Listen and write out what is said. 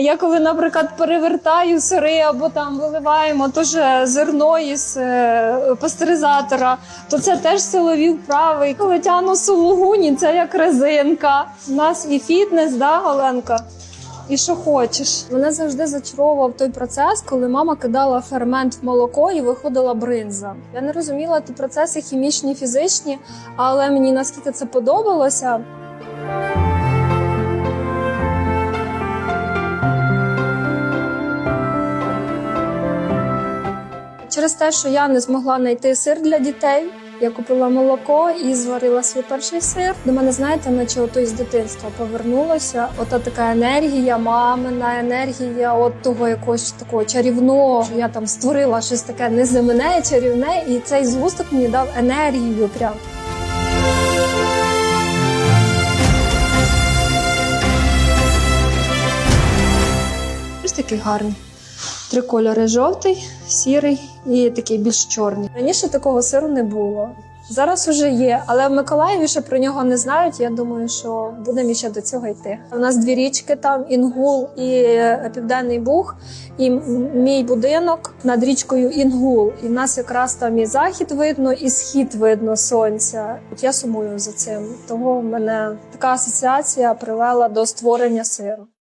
Я коли, наприклад, перевертаю сири або там виливаємо теж зерно із е, пастеризатора, то це теж силові вправи. Коли тягну сулугуні, це як резинка. У нас і фітнес, да, Оленка? І що хочеш. Мене завжди зачаровував той процес, коли мама кидала фермент в молоко і виходила бринза. Я не розуміла ті процеси хімічні, фізичні, але мені наскільки це подобалося. Через те, що я не змогла знайти сир для дітей, я купила молоко і зварила свій перший сир. До мене, знаєте, наче ото із дитинства повернулося. Ота така енергія, мамина енергія, от того якогось такого чарівного. Я там створила щось таке неземне, чарівне, і цей згусток мені дав енергію. Прям. Ось такий гарний. Три кольори: жовтий, сірий і такий більш чорний. Раніше такого сиру не було. Зараз уже є, але в Миколаєві ще про нього не знають. Я думаю, що будемо ще до цього йти. У нас дві річки там Інгул і е, Південний Буг, і мій будинок над річкою Інгул. І в нас якраз там і захід видно, і схід видно сонця. От я сумую за цим. В мене така асоціація привела до створення сиру.